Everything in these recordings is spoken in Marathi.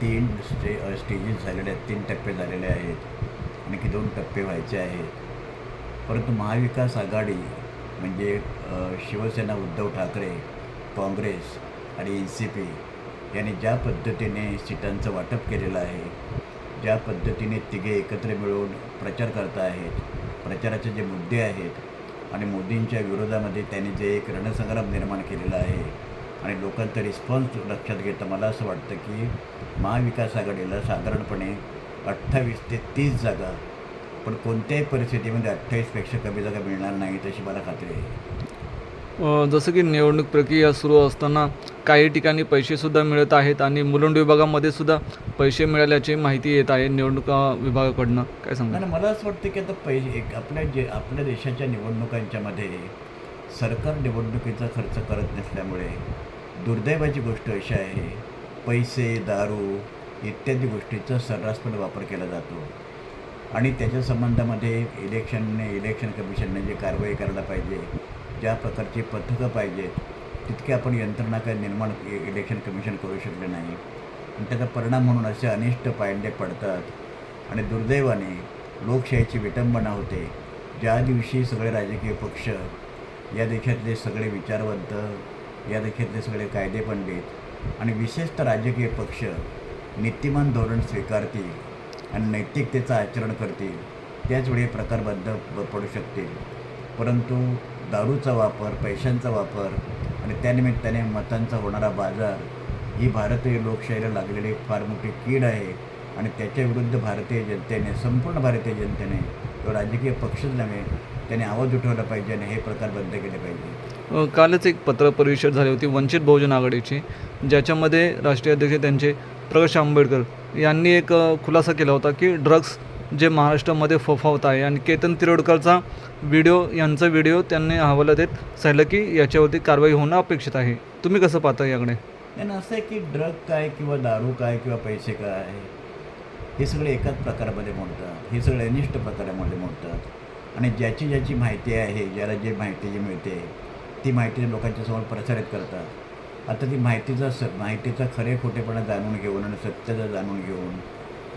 तीन स्टे स्टेजेस झालेले आहेत. तीन टप्पे झालेले आहेत. आणखी दोन टप्पे व्हायचे आहेत. परंतु महाविकास आघाडी म्हणजे शिवसेना उद्धव ठाकरे काँग्रेस आणि एन सी पी यांनी ज्या पद्धतीने सीटांचं वाटप केलेलं आहे ज्या पद्धतीने तिघे एकत्र मिळून प्रचार करत आहेत प्रचाराचे जे मुद्दे आहेत आणि मोदींच्या विरोधामध्ये त्यांनी जे एक रणसंग्राम निर्माण केलेला आहे आणि लोकांचा रिस्पॉन्स लक्षात घेता मला असं वाटतं की महाविकास आघाडीला साधारणपणे अठ्ठावीस ते तीस जागा पण कोणत्याही परिस्थितीमध्ये अठ्ठावीसपेक्षा कमी जागा मिळणार नाही तशी मला खात्री आहे. जसं की निवडणूक प्रक्रिया सुरू असताना काही ठिकाणी पैसेसुद्धा मिळत आहेत आणि मुलुंड विभागामध्ये सुद्धा पैसे मिळाल्याची माहिती येत आहे निवडणुका विभागाकडनं. काय सांगा मला असं वाटतं की आता पैसे एक आपल्या जे आपल्या देशाच्या निवडणुकांच्यामध्ये सरकार निवडणुकीचा खर्च करत नसल्यामुळे दुर्दैवाची गोष्ट अशी आहे पैसे दारू इत्यादी गोष्टीचा सर्रासपणे वापर केला जातो. आणि त्याच्या संबंधामध्ये इलेक्शनने इलेक्शन कमिशनने जे कारवाई करायला पाहिजे ज्या प्रकारची पथकं पाहिजेत तितके आपण यंत्रणा काय निर्माण इलेक्शन कमिशन करू शकले नाही. आणि त्याचा परिणाम म्हणून असे अनिष्ट पायंडे पडतात. आणि दुर्दैवाने लोकशाहीची विटंबना होते. ज्या दिवशी सगळे राजकीय पक्ष या देशातले सगळे विचारवंत या देशातले सगळे कायदे पंडित आणि विशेषतः राजकीय पक्ष नीतिमान धोरण स्वीकारतील आणि नैतिकतेचं आचरण करतील त्याचवेळी प्रकारबद्ध पडू शकतील. परंतु दारूचा वापर पैशांचा वापर आणि त्यानिमित्ताने मतांचा होणारा बाजार ही भारतीय लोकशाहीला लागलेली फार मोठी कीड आहे आणि त्याच्या विरुद्ध भारतीय जनतेने संपूर्ण भारतीय जनतेने किंवा राजकीय पक्षच नव्हे त्याने आवाज उठवला पाहिजे आणि हे प्रकार बंद केले पाहिजे. कालच एक पत्र परिषद झाली होती वंचित बहुजन आघाडीची ज्याच्यामध्ये राष्ट्रीय अध्यक्ष त्यांचे प्रकाश आंबेडकर यांनी एक खुलासा केला होता की ड्रग्स जे महाराष्ट्रामध्ये फोफावत आहे आणि केतन तिरोडकरचा व्हिडिओ यांचा व्हिडिओ त्यांनी अहवाला देत सांगितलं की याच्यावरती कारवाई होणं अपेक्षित आहे. तुम्ही कसं पाहता याकडे? त्यांना असं आहे की ड्रग काय किंवा दारू काय किंवा पैसे काय हे सगळे एकाच प्रकारामध्ये मोडतात. हे सगळे अनिष्ट प्रकारामध्ये मोडतात. आणि ज्याची ज्याची माहिती आहे ज्याला जे माहिती जी मिळते ती माहिती लोकांच्या समोर प्रसारित करतात. आता ती माहितीचा स माहितीचा खरे खोटेपणा जाणून घेऊन आणि सत्यता जाणून घेऊन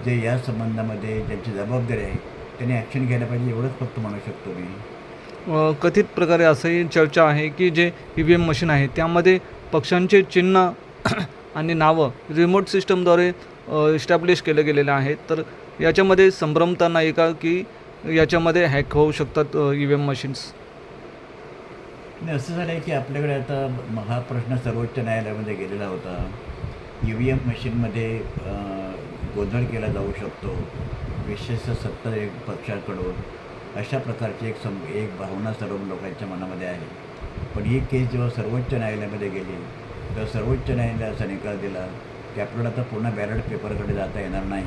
जे या संबंधामध्ये ज्यांची जबाबदारी आहे त्यांनी ॲक्शन घ्यायला पाहिजे एवढंच फक्त म्हणू शकतो मी. कथित प्रकारे असंही चर्चा आहे की जे ई व्ही एम मशीन आहे त्यामध्ये पक्षांचे चिन्ह आणि नावं रिमोट सिस्टमद्वारे इस्टॅब्लिश केले गेलेले आहेत. तर याच्यामध्ये संभ्रमताना एका की याच्यामध्ये हॅक होऊ शकतात ई व्ही एम मशीन्स नाही असं झालं आहे की आपल्याकडे आता म- हा प्रश्न सर्वोच्च न्यायालयामध्ये गेलेला होता. ई व्ही एम मशीनमध्ये गोंधळ केला जाऊ शकतो. विशेषतः सत्ता एक पक्षाकडून अशा प्रकारची एक सम एक भावना सर्व लोकांच्या मनामध्ये आहे. पण ही केस जेव्हा सर्वोच्च न्यायालयामध्ये गेली तेव्हा सर्वोच्च न्यायालयाचा निकाल दिला की आपल्याला आता पुन्हा बॅलेट पेपरकडे जाता येणार नाही.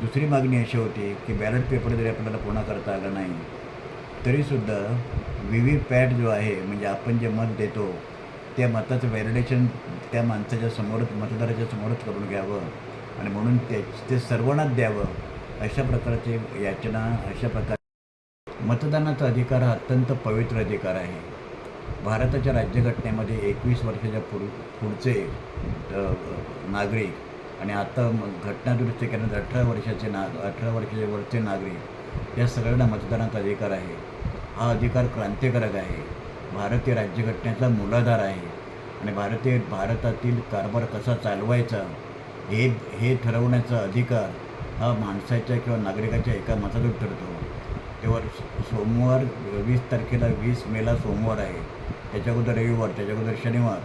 दुसरी मागणी अशी होती की बॅलेट पेपर जरी आपल्याला पुन्हा करता आलं नाही तरीसुद्धा व्ही व्ही पॅट जो आहे म्हणजे आपण जे मत देतो त्या मताचं व्हॅलिडेशन त्या माणसाच्या समोरच मतदाराच्या समोरच करून घ्यावं. आणि म्हणून ते ते सर्वांनाच द्यावं. अशा प्रकारचे याचना अशा प्रकार मतदानाचा अधिकार हा अत्यंत पवित्र अधिकार आहे. भारताच्या राज्यघटनेमध्ये एकवीस वर्षाच्या पुढ पुढचे नागरिक आणि आता म- घटना केल्यानंतर अठरा वर्षाचे नाग अठरा वर्षाचे वरचे नागरिक या सगळ्यांना मतदानाचा अधिकार आहे. हा अधिकार क्रांतिकारक आहे. भारतीय राज्यघटनेचा मूलाधार आहे. आणि भारतीय भारतातील कारभार कसा चालवायचा हे हे ठरवण्याचा अधिकार हा माणसाच्या किंवा नागरिकाच्या एका मतातून ठरतो. तेव्हा सोमवार वीस तारखेला वीस मेला सोमवार आहे. त्याच्या अगोदर रविवार त्याच्या अगोदर शनिवार.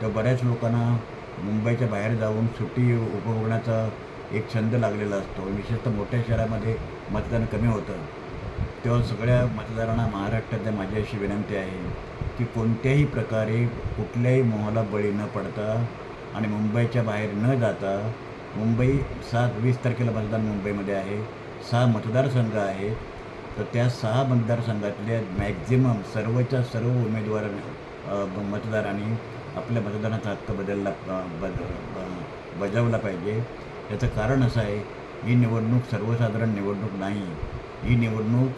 तेव्हा बऱ्याच लोकांना मुंबईच्या बाहेर जाऊन सुट्टी उपभोगण्याचा एक छंद लागलेला असतो. विशेषतः मोठ्या शहरामध्ये मतदान कमी होतं. तेव्हा सगळ्या मतदारांना महाराष्ट्रातल्या माझी अशी विनंती आहे की कोणत्याही प्रकारे कुठल्याही मोहाला बळी न पडता आणि मुंबईच्या बाहेर न जाता मुंबई सात वीस तारखेला मतदान मुंबईमध्ये आहे. सहा मतदारसंघ आहेत तर त्या सहा मतदारसंघातल्या मॅक्झिमम सर्वच्या सर्व उमेदवारांनी मतदारांनी आपल्या मतदानाचा हक्क बदलला बद ब- बजावला पाहिजे. याचं कारण असं आहे ही निवडणूक सर्वसाधारण निवडणूक नाही. ही निवडणूक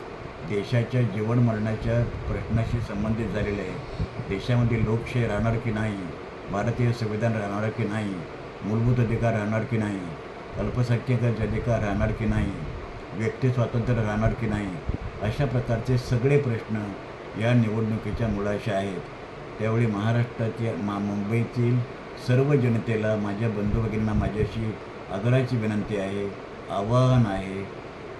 देशाच्या जीवन मरणाच्या प्रश्नाशी संबंधित झालेली आहे. देशामध्ये लोकशाही राहणार की नाही? भारतीय संविधान राहणार की नाही? मूलभूत अधिकार राहणार की नाही? अल्पसंख्याकांचे अधिकार राहणार की नाही? व्यक्ती स्वातंत्र्य राहणार की नाही? अशा प्रकारचे सगळे प्रश्न या निवडणुकीच्या मुळाशी आहेत. त्यावेळी महाराष्ट्राच्या मा मुंबईतील सर्व जनतेला माझ्या बंधू भगिनींना माझ्याशी आग्रहाची विनंती आहे आवाहन आहे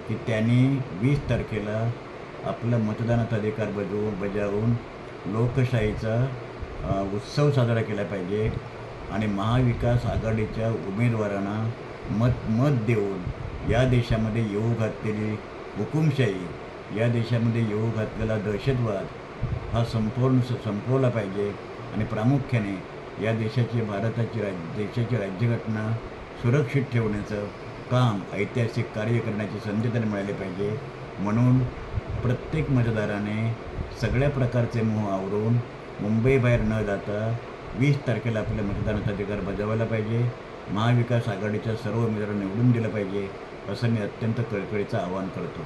की त्यांनी वीस तारखेला आपला मतदानाचा अधिकार बजवून बजावून लोकशाहीचा उत्सव साजरा केला पाहिजे आणि महाविकास आघाडीच्या उमेदवारांना मत मत देऊन या देशामध्ये येऊ घातलेली हुकुमशाही या देशामध्ये येऊ घातलेला दहशतवाद हा संपूर्ण संपवला पाहिजे. आणि प्रामुख्याने या देशाची भारताची राज देशाची राज्यघटना सुरक्षित ठेवण्याचं काम ऐतिहासिक कार्य करण्याची संधी त्यांना मिळाली पाहिजे. म्हणून प्रत्येक मतदाराने सगळ्या प्रकारचे मोह आवरून मुंबईबाहेर न जाता वीस तारखेला आपल्या मतदानाचा अधिकार बजावायला पाहिजे. महाविकास आघाडीच्या सर्व उमेदवारांना निवडून दिलं पाहिजे असं मी अत्यंत कळकळीचं आवाहन करतो.